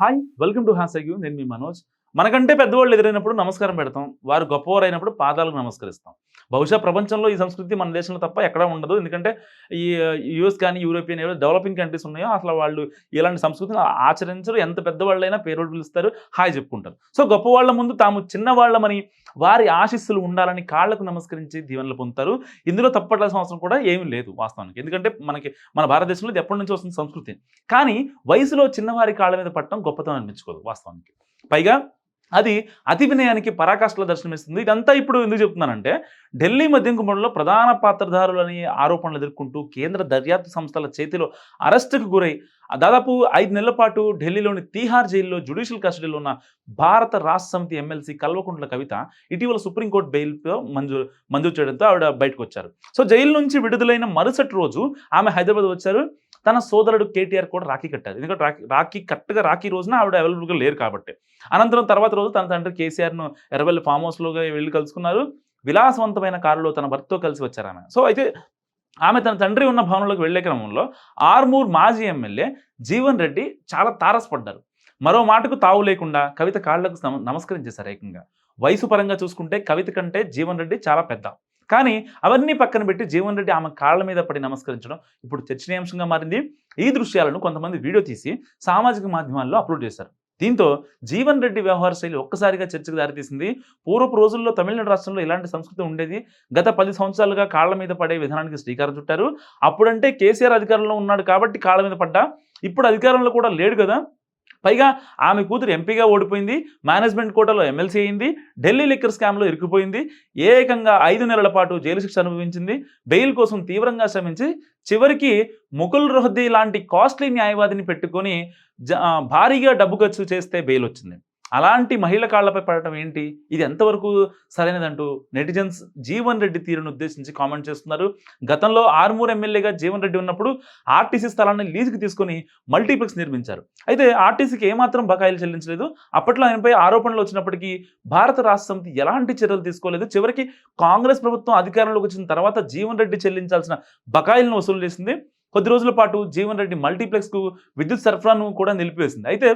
Hi welcome to hash you నేను మీ మనోజ్. మనకంటే పెద్దవాళ్ళు ఎదురైనప్పుడు నమస్కారం పెడతాం. వారు గొప్పవారైనప్పుడు పాదాలకు నమస్కరిస్తాం. బహుశా ప్రపంచంలో ఈ సంస్కృతి మన దేశంలో తప్ప ఎక్కడ ఉండదు. ఎందుకంటే ఈ యూఎస్ కానీ యూరోపియన్ ఏవో డెవలపింగ్ కంట్రీస్ ఉన్నాయో అసలు వాళ్ళు ఇలాంటి సంస్కృతిని ఆచరించరు. ఎంత పెద్దవాళ్ళైనా పేరు పిలుస్తారు హాయ్ చెప్పుకుంటారు. సో గొప్పవాళ్ళ ముందు తాము చిన్నవాళ్ళమని వారి ఆశీస్సులు ఉండాలని కాళ్ళకు నమస్కరించి దీవెనలు పొందుతారు. ఇందులో తప్పట్ల అవసరం కూడా ఏమీ లేదు వాస్తవానికి. ఎందుకంటే మనకి మన భారతదేశంలో ఇది ఎప్పటి నుంచి వస్తుంది సంస్కృతి. కానీ వయసులో చిన్నవారి కాళ్ళ మీద పట్టడం గొప్పతనం అనిపించుకోదు వాస్తవానికి. పైగా అది అతి వినయానికి పరాకాష్ఠలో దర్శనమిస్తుంది. ఇదంతా ఇప్పుడు ఎందుకు చెప్తున్నానంటే ఢిల్లీ మద్యం ప్రధాన పాత్రధారులని ఆరోపణలు ఎదుర్కొంటూ కేంద్ర దర్యాప్తు సంస్థల చేతిలో అరెస్టుకు గురై దాదాపు ఐదు నెలల పాటు ఢిల్లీలోని తీహార్ జైల్లో జ్యుడిషియల్ కస్టడీలో ఉన్న భారత రాష్ట్ర సమితి ఎమ్మెల్సీ కల్వకుంట్ల కవిత ఇటీవల సుప్రీంకోర్టు బెయిల్తో మంజూరు మంజూరు చేయడంతో ఆవిడ బయటకు వచ్చారు. సో జైలు నుంచి విడుదలైన మరుసటి రోజు ఆమె హైదరాబాద్ వచ్చారు. తన సోదరుడు కేటీఆర్ కూడా రాఖీ కట్టారు. ఎందుకంటే రాఖీ రాఖీ కరెక్ట్గా రాఖీ రోజున ఆవిడ అవైలబుల్గా లేరు కాబట్టి. అనంతరం తర్వాత రోజు తన తండ్రి కేసీఆర్ను ఎర్రవల్లి ఫామ్ హౌస్లోగా వెళ్ళి కలుసుకున్నారు. విలాసవంతమైన కారులో తన భర్తతో కలిసి వచ్చారు ఆమె. సో అయితే ఆమె తన తండ్రి ఉన్న భవనంలోకి వెళ్ళే క్రమంలో ఆర్మూర్ మాజీ ఎమ్మెల్యే జీవన్ రెడ్డి చాలా తారసపడ్డారు. మరో మాటకు తావు లేకుండా కవిత కాళ్ళకు నమ- నమస్కరించేశారు ఏకంగా. వయసు పరంగా చూసుకుంటే కవిత కంటే జీవన్ రెడ్డి చాలా పెద్ద. కానీ అవన్నీ పక్కన పెట్టి జీవన్ రెడ్డి ఆమె కాళ్ళ మీద పడి నమస్కరించడం ఇప్పుడు చర్చనీయాంశంగా మారింది. ఈ దృశ్యాలను కొంతమంది వీడియో తీసి సామాజిక మాధ్యమాల్లో అప్లోడ్ చేశారు. దీంతో జీవన్ రెడ్డి వ్యవహార శైలి ఒక్కసారిగా చర్చకు దారితీసింది. పూర్వపు రోజుల్లో తమిళనాడు రాష్ట్రంలో ఇలాంటి సంస్కృతి ఉండేది. గత పది సంవత్సరాలుగా కాళ్ళ మీద పడే విధానానికి శ్రీకారం చుట్టారు. అప్పుడంటే కేసీఆర్ అధికారంలో ఉన్నాడు కాబట్టి కాళ్ళ మీద పడ్డా. ఇప్పుడు అధికారంలో కూడా లేడు కదా. పైగా ఆమె కూతురు ఎంపీగా ఓడిపోయింది మేనేజ్మెంట్ కోటలో ఎమ్మెల్సీ అయింది ఢిల్లీ లిక్కర్ స్కామ్లో ఇరుక్కుపోయింది ఏకంగా ఐదు నెలల పాటు జైలు శిక్ష అనుభవించింది బెయిల్ కోసం తీవ్రంగా శ్రమించి చివరికి ముకుల్ రోహద్దీ లాంటి కాస్ట్లీ న్యాయవాదిని పెట్టుకొని జ- భారీగా డబ్బు ఖర్చు చేస్తే బెయిల్ వచ్చింది. అలాంటి మహిళ కాళ్ళపై పడటం ఏంటి? ఇది ఎంతవరకు సరైనదంటూ నెటిజన్స్ జీవన్ రెడ్డి తీరును ఉద్దేశించి కామెంట్ చేస్తున్నారు. గతంలో ఆర్మూర్ ఎమ్మెల్యేగా జీవన్ రెడ్డి ఉన్నప్పుడు ఆర్టీసీ స్థలాన్ని లీజుకి తీసుకొని మల్టీప్లెక్స్ నిర్మించారు. అయితే ఆర్టీసీకి ఏమాత్రం బకాయిలు చెల్లించలేదు. అప్పట్లో ఆయనపై ఆరోపణలు వచ్చినప్పటికీ భారత రాష్ట్ర సమితి ఎలాంటి చర్యలు తీసుకోలేదు. చివరికి కాంగ్రెస్ ప్రభుత్వం అధికారంలోకి వచ్చిన తర్వాత జీవన్ రెడ్డి చెల్లించాల్సిన బకాయిలను వసూలు చేసింది. కొద్ది రోజుల పాటు జీవన్ రెడ్డి మల్టీప్లెక్స్కు విద్యుత్ సరఫరాను కూడా నిలిపివేసింది. అయితే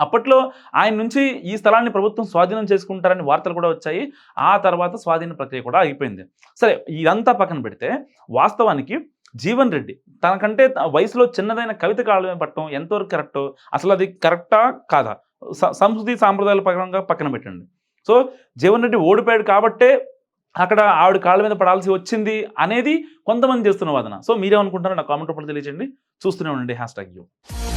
అప్పట్లో ఆయన నుంచి ఈ స్థలాన్ని ప్రభుత్వం స్వాధీనం చేసుకుంటారని వార్తలు కూడా వచ్చాయి. ఆ తర్వాత స్వాధీన ప్రక్రియ కూడా అయిపోయింది. సరే ఇదంతా పక్కన పెడితే వాస్తవానికి జీవన్ రెడ్డి తనకంటే వయసులో చిన్నదైన కవిత కాలమే పట్టడం ఎంతవరకు కరెక్టో అసలు అది కరెక్టా కాదా? సంస్కృతి సాంప్రదాయాల పరంగా పక్కన పెట్టండి. సో జీవన్ రెడ్డి ఓడిపోయాడు కాబట్టే అక్కడ ఆవిడ కాళ్ళ మీద పడాల్సి వచ్చింది అనేది కొంతమంది చేస్తున్న వాదన. సో మీరేమనుకుంటారో నా కామెంట్ రూపంలో తెలియజేయండి. చూస్తూనే ఉండండి. Hashtag you.